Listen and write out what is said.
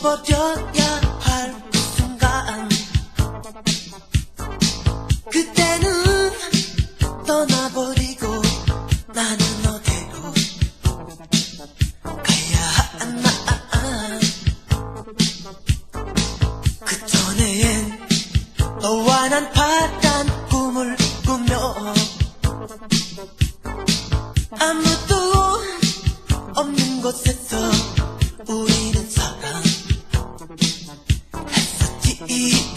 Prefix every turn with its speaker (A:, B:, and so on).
A: 짚어줘야 할 그 순간. 그때는 떠나버리고 나는 어디로 가야 하나. 그 전에엔 너와 난 바란 꿈을 꾸며 아무도 없는 곳에서 你。